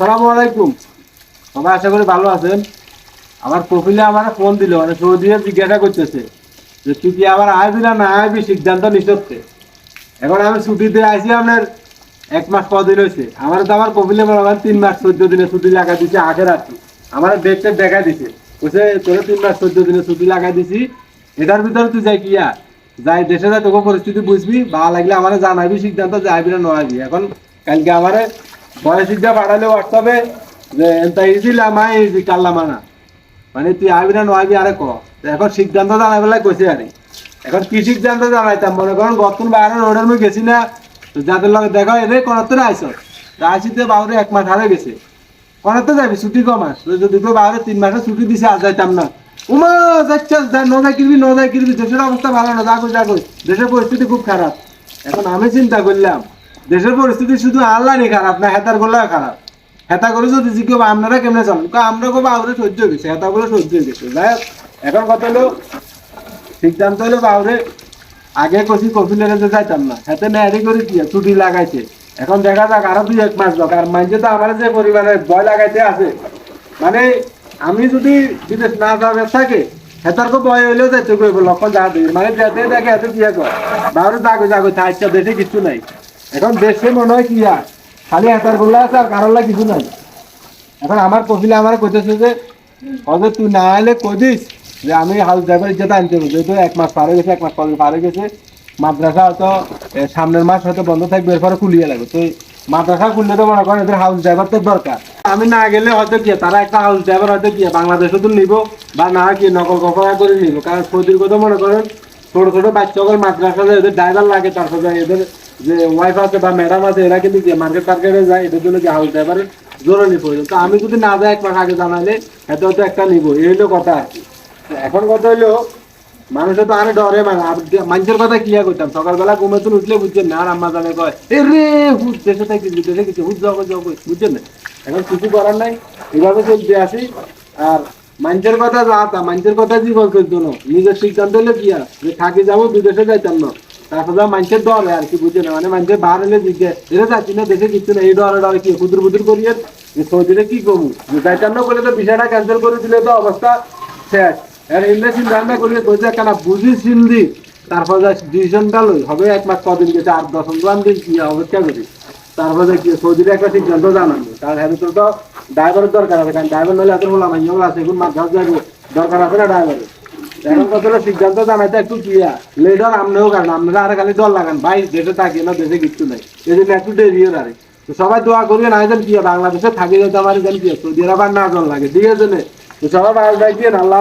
আসসালামু আলাইকুম। সবাই আশা করি ভালো আছেন। আমার কপিলে আমার ফোন দিল মানে সৌদিয়ে জিজ্ঞাসা করতেছে যে তুই আবার আসবি না না আসবি সিদ্ধান্ত নিতে এখন আমি ছুটিতে আইসি আপনার এক মাস কদিন হয়েছে আমার তো আমার কপিলে হয় তিন মাস চোদ্দ দিনে ছুটি লাগা দিছে আগে রাখি আমার ডেটটা দেখা দিছে। বলছে তোরা তিন মাস চোদ্দ দিনে ছুটি লাগাই দিছি। এটার ভিতরে তুই যাই কি কিয়া যাই দেশে যাই তোকে পরিস্থিতি বুঝবি। ভালো লাগলে আমার জানাবি, সিদ্ধান্ত যাইবি না নয়াবি এখন কালকে আমার বয়সিকটা পাঠালে হোয়াটসঅ্যাপে যে, এনতা ইজিলা মা ইজি, কাল্লা মানা। মানে তুই আবি না নয়াবি আরে ক? এখন সিদ্ধান্ত জানাই বেলায় কইছে আরে। এখন কি সিদ্ধান্ত জানাইতাম? মনে করেন গতন বাইরে রোডের মধ্যে গেছি না, তো যাদের লগে দেখা হয়, রে কোনাতে আইস আইসিতে বাবুরে এক মাস হারে গেছে। কোনাতে যাবি? ছুটি কম মাস? তো যদি কেউ বাবুরে তিন মাসে ছুটি দিছে, আর যাইতাম না। উমা, যাচ্ছে ন যাই কিনবি ন যাই কিনবি দেশের অবস্থা ভালো না যাকো যাকো দেশের পরিস্থিতি খুব খারাপ। এখন আমি চিন্তা করলাম দেশের পরিস্থিতি শুধু আল্লাহরই খারাপ না, হেতার গোলাও খারাপ। হেতা করে যদি জিজ্ঞে আপনারা কেমনে চলেন কা আমরা কো বাবুরে সহ্য হয়ে গেছে হেতা বলে সহ্য হয়ে গেছে যাই এখন কথা হলো, সিদ্ধান্ত হলো বাবুরে আগে কষি কপিলের যে যাইতাম না। হাতে নেয়ারি করে কি ছুটি লাগাইছে। এখন দেখা যাক আরও দুই এক মাস যাক আর মাইনছে তো আমার যে পরিমাণে ভয় লাগাইতে আছে মানে আমি যদি বিদেশ না যাবে থাকে, হেতার তো ভয় হইলেও যাইতে কইব, লক্ষণ যা মানে যেতে দেখে এত কি কর বাবুরে যাগো যাগো থাকছে দেশে কিছু নাই। এখন দেশে মনে হয় কি আর? খালি হেতার গোলা আছে আর কারোর কিছু নাই। এখন আমার কফিলে আমার কইতেছে যে হয়তো তুই না এলে কদিস যে আমি হাউস ড্রাইভার যেটা আনতে হবে যেহেতু এক মাস পার গেছে, এক মাস পর পার গেছে। মাদ্রাসা হয়তো সামনের মাস হয়তো বন্ধ থাকবে এরপরে খুলিয়ে লাগবে। তো মাদ্রাসা খুললে তো মনে করেন, এদের হাউস ড্রাইভার তো দরকার আমি না গেলে হয়তো কি, তারা একটা হাউস ড্রাইভার হয়তো কি বাংলাদেশে তো নিব বা না কি নকল কপড়া করে নিব। কারণ সৌদির কথা মনে করেন ছোট ছোট বাচ্চা সকল মাদ্রাসা যায়, এদের ড্রাইভার লাগে তারপর যায় এদের যে ওয়াইফ আছে বা ম্যাডাম আছে এরা কিন্তু কি মার্কেট টার্গেটে যায় এদের জন্য কি হাউস ড্রাইভারের জরুরি প্রয়োজন। তো আমি যদি না যাই এক মাস আগে জানালে এত হয়তো একটা নিব এই হলো কথা আর কি। এখন কথা হলো মানুষে তো আরে ডরে মানে মানুষের কথা ক্লিয়ার করতাম। সকালবেলা ঘুমে তো উঠলে বুঝছেন না আর আম্মা জানে কয় এ রে হুট দেশে থাকি দেশে কিছু হুট যাব যাব বুঝছেন না? এখন কিছু করার নাই। এভাবে চলতে আসি আর মানুষের কথা যা তা মানুষের কথা জীবন করতো না নিজের সিদ্ধান্ত হলে কি যে থাকি যাব, বিদেশে যাইতাম না। তারপর যা মানুষের ডর আর কি বুঝে না? মানে মানুষের বার হলে জিজ্ঞে এটা যাচ্ছি না দেশে কিছু না এই ডরে ডরে কি? বুদুর বুদুর করিয়ে যে সৌদিতে কি কমু যে যাইতাম না করলে তো বিষয়টা ক্যান্সেল করে দিলে তো অবস্থা শেষ। আর এমনি চিন্তা ভাবনা করিয়ে কইছে, কেন বুঝি চিন্দি তারপর যা ডিসিশনটা লই, হবে এক মাস কদিন গেছে আর দশ দিন কি অপেক্ষা করি। তারপরে কি সৌদির একটা সিদ্ধান্ত জানানো কারণ হ্যাঁ তো ড্রাইভারের দরকার আছে, কারণ ড্রাইভার নইলে এত বললাম ইয়ে আছে এখন মাদ্রাস যাব দরকার আছে না ড্রাইভারের এখন কত সিদ্ধান্ত জানাইতে একটু ক্লিয়ার লেডার আমনেও কারণ আপনারা আর খালি দল লাগান। ভাই, দেশে থাকে না, দেশে কিচ্ছু নাই। এই জন্য একটু দেরিও আরে। তো সবাই দোয়া করিয়ে না যেন কি বাংলাদেশে থাকি যেতে আমার যেন কি সৌদি আরব আর না জল লাগে, ঠিক আছে সবাই থাকবেন, আল্লাহ